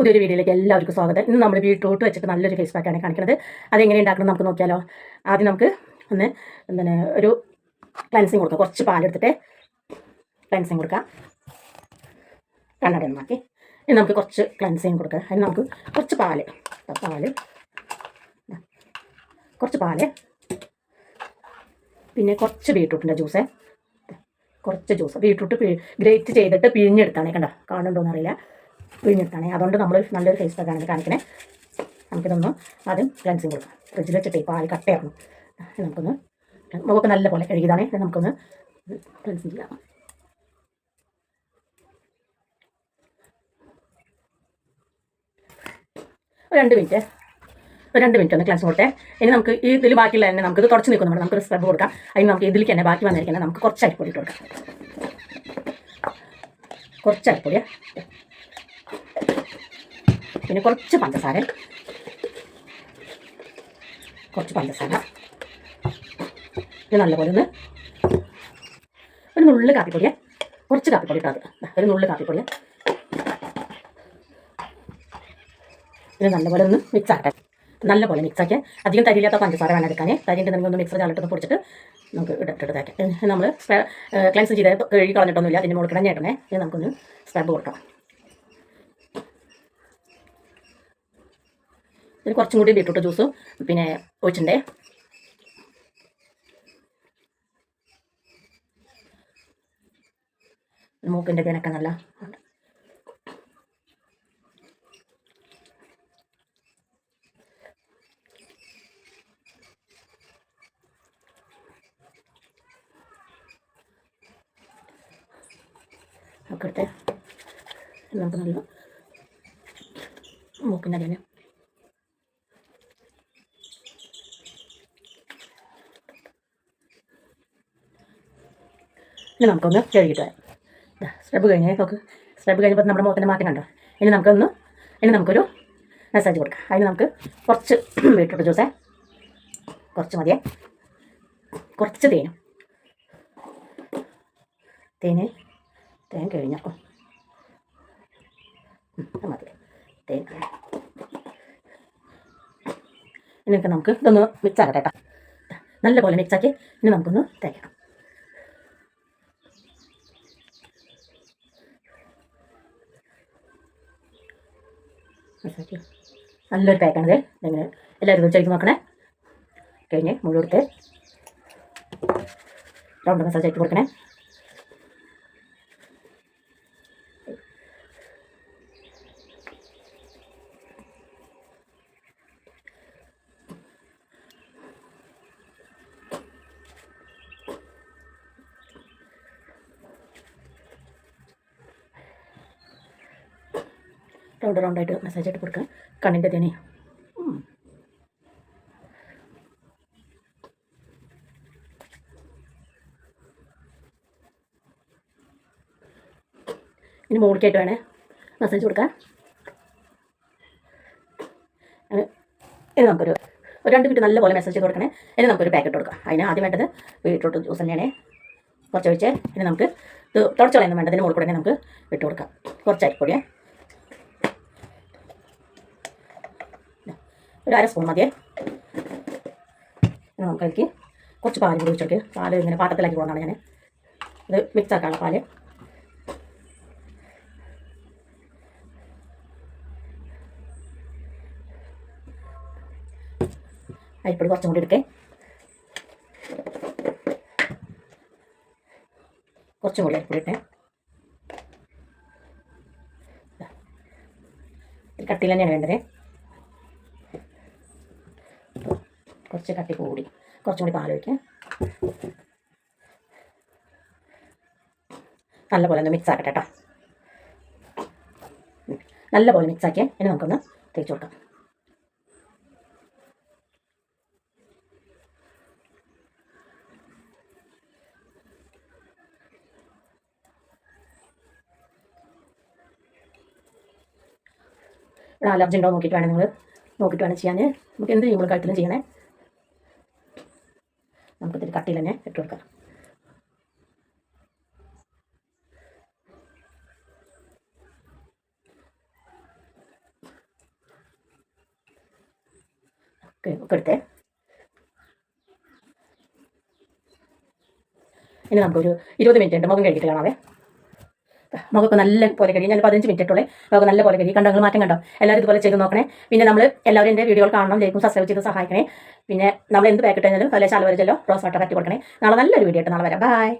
പുതിയൊരു വീഡിയോയിലേക്ക് എല്ലാവർക്കും സ്വാഗതം. ഇന്ന് നമ്മൾ ബീട്രൂട്ട് വെച്ചിട്ട് നല്ലൊരു ഫേസ് പാക്കാണ് കാണിക്കുന്നത് അതെങ്ങനെ ഉണ്ടാക്കണം നമുക്ക് നോക്കിയാലോ. ആദ്യം നമുക്ക് ഒന്ന് എന്താണ് ഒരു ക്ലൻസിങ് കൊടുക്കാം. കുറച്ച് പാലെടുത്തിട്ട് ക്ലൻസിങ് കൊടുക്കാം. കണ്ണട ഒന്ന് ഇനി നമുക്ക് കുറച്ച് ക്ലൻസിങ് കൊടുക്കാം. അതിന് നമുക്ക് കുറച്ച് പാൽ. പാൽ. കുറച്ച് പാൽ. പിന്നെ കുറച്ച് ബീട്രൂട്ടിന്റെ ജ്യൂസ് കുറച്ച് ജ്യൂസ് ബീട്രൂട്ട് ഗ്രേറ്റ് ചെയ്തിട്ട് പിഴിഞ്ഞെടുത്താണ്. കണ്ടോ? കാണുന്നുണ്ടോ അറിയില്ല. പിഴിഞ്ഞെടുത്താണ് അതുകൊണ്ട് നമ്മൾ നല്ലൊരു ഫേസ് പാക്കാണ് കാണിക്കണേ. നമുക്കിതൊന്ന് ആദ്യം ക്ലൻസിങ് കൊടുക്കാം. ഫ്രിഡ്ജിൽ വെച്ചിട്ട് പാൽ ഇത് നമുക്കൊന്ന് മുഖമൊക്കെ നല്ല പോലെ കഴുകിയതാണ് നമുക്കൊന്ന് ക്ലൻസിങ് ചെയ്യാം. ഒരു രണ്ട് മിനിറ്റ് ഒരു രണ്ട് മിനിറ്റ് ഒന്ന് ക്ലാസ് കൊടുത്തേ. ഇനി നമുക്ക് ഈ ഇതിൽ ബാക്കിയുള്ള തന്നെ നമുക്ക് ഇത് തുടച്ച് നമ്മൾ നമുക്ക് സ്ക്രബ് കൊടുക്കാം. അതിന് നമുക്ക് ഇതിലേക്ക് തന്നെ ബാക്കി വന്നിരിക്കുന്നത് നമുക്ക് കുറച്ച് അരിപ്പൊടി ഇട്ട് കൊടുക്കാം. കുറച്ച് അരിപ്പൊടി. പിന്നെ കുറച്ച് പഞ്ചസാര കുറച്ച് പഞ്ചസാര. ഇത് നല്ലപോലെ ഒന്ന് ഒരു നുള്ളു കാപ്പിപ്പൊടിയെ. കുറച്ച് കാപ്പിപ്പൊടി ഇട്ടാൽ ഒരു നുള്ളു കാപ്പിപ്പൊടിയെ. ഇത് നല്ലപോലെ ഒന്ന് മിക്സ് ആക്കട്ടെ. നല്ലപോലെ മിക്സ് ആക്കി അധികം തരിയില്ലാത്ത പഞ്ചസാര വേണം എടുക്കാനേ. തരിന്റെ നമുക്ക് ഒന്ന് മിക്സർ ചാലിട്ടൊന്ന് പൊടിച്ചിട്ട് നമുക്ക് ഇട്ടിട്ട് തേക്കാം. നമ്മൾ ക്ലൻസ് ചെയ്ത് കഴുകി കളഞ്ഞിട്ടൊന്നുമില്ല. അതിന്റെ മുകളിൽ കിടന്നേട്ടണേ നമുക്കൊന്ന് സ്ക്രബ് കൊടുക്കാം ഇതിന് കുറച്ചും കൂടി ബീട്രൂട്ട് ജ്യൂസ് പിന്നെ ഒഴിച്ചിട്ടുണ്ടേ മൂക്കിന്റെ തേനൊക്കെ നല്ല. ഒക്കെ നമുക്ക് നല്ല മൂക്കിന്റെ അതിന് ഇനി നമുക്കൊന്ന് കഴുകിയിട്ട് സ്ക്രബ് കഴിഞ്ഞേ നോക്ക്. സ്ക്രബ് കഴിഞ്ഞപ്പോൾ നമ്മുടെ മുഖത്തിന്റെ മാറ്റം കണ്ടോ? ഇനി നമുക്കൊന്ന് ഇനി നമുക്കൊരു മസാജ് കൊടുക്കാം. അതിന് നമുക്ക് കുറച്ച് ബീട്രൂട്ട് ജ്യൂസേ കുറച്ച് മതിയേ. കുറച്ച് തേനും. തേന് തേൻ കഴിഞ്ഞപ്പോൾ മതി. തേൻ ഇനിയൊക്കെ നമുക്ക് ഇതൊന്ന് മിക്സ് ആക്കട്ടെ കേട്ടോ. നല്ലപോലെ മിക്സാക്കി ഇനി നമുക്കൊന്ന് തേക്കണം നല്ലൊരു പാക്കാണിത് ഇങ്ങനെ എല്ലാവരും ചെയ്ത് നോക്കണേ. കഴിഞ്ഞ് മുഴുവൻ കൊടുത്ത് റൗണ്ട് മസാജ് ആയിട്ട് കൊടുക്കണേ. റൗണ്ട് റൗണ്ടായിട്ട് മെസ്സേജ് ആയിട്ട് കൊടുക്കുക. കണ്ണിന്റെ തേനെ. ഇനി മുകളിലേക്കായിട്ട് വേണേ മെസ്സേജ് കൊടുക്കാൻ. ഇനി നമുക്കൊരു ഒരു രണ്ട് മിനിറ്റ് നല്ലപോലെ മെസ്സേജ് ചെയ്ത് കൊടുക്കണേ. ഇനി നമുക്കൊരു പാക്കറ്റ് കൊടുക്കാം. അതിന് ആദ്യം വേണ്ടത് ബീട്രൂട്ട് ജ്യൂസ് തന്നെയാണ്. കുറച്ച് ഒഴിച്ച് ഇനി നമുക്ക് തുടച്ചോളയൊന്നും വേണ്ടതിന് മുകളിൽ കൂടെ നമുക്ക് ഇട്ട് കൊടുക്കാം. കുറച്ച് അരിപ്പൊടിയേ. ഒരു അര സ്പൂൺ മതിയേ. നമുക്ക് കുറച്ച് പാൽ കൂടി ഒഴിച്ചെടുക്കുക പാൽ ഇങ്ങനെ പാത്രത്തിലാക്കി പോകുന്നതാണ് ഞാൻ ഇത് മിക്സ് ആക്കാനുള്ള പാൽ. അരിപ്പൊടി കുറച്ചും കൂടി എടുക്കേ കുറച്ചും കൂടി അരിപ്പൊടി ഇട്ടേ. കട്ടിയിൽ തന്നെയാണ് വേണ്ടത്. കുറച്ച് കട്ടി കൂടി. കുറച്ചും കൂടി പാൽ ഒഴിക്കാം നല്ലപോലെ ഒന്ന് മിക്സ് ആക്കട്ടെ കേട്ടോ നല്ലപോലെ മിക്സ് ആക്കിയാൽ ഇനി നമുക്കൊന്ന് തേച്ച് കൊടുക്കാം. ഇവിടെ അലർജി ഉണ്ടോ നോക്കിയിട്ട് വേണം നിങ്ങൾ നോക്കിയിട്ട് വേണം ചെയ്യാൻ. നമുക്ക് എന്ത് ചെയ്യുമ്പോൾ കഴുത്തിലും ചെയ്യണേ. ചട്ടിയിൽ തന്നെ ഇട്ട് കൊടുക്കാം. ഓക്കെ ഒക്കെ എടുത്തേ. ഇനി നമുക്കൊരു ഇരുപത് മിനിറ്റ് ഉണ്ട്. മുഖം കഴുകിയിട്ട് കാണാവേ. മുഖമൊക്കെ നല്ല പോലെ കഴിയും ഞാൻ പതിനഞ്ച് മിനിറ്റ് ഇട്ടുള്ളേ. മുഖം നല്ല പോലെ കഴിയും കണ്ടങ്ങൾ മാറ്റം കണ്ടോ? എല്ലാവരും ഇതുപോലെ ചെയ്ത് നോക്കണേ. പിന്നെ നമ്മൾ എല്ലാവരും എന്റെ വീഡിയോകൾ കാണണം. ലൈക്കും സബ്സ്ക്രൈബ് ചെയ്ത് സഹായിക്കണേ. പിന്നെ നമ്മൾ എന്ത് പാക്കറ്റ് കഴിഞ്ഞാലും പല ശാല വരച്ചല്ലോ റോസ് വാട്ടർ കറ്റി കൊടുക്കണേ. നാളെ നല്ലൊരു വീഡിയോ ആയിട്ട് നാളെ വരാം. ബൈ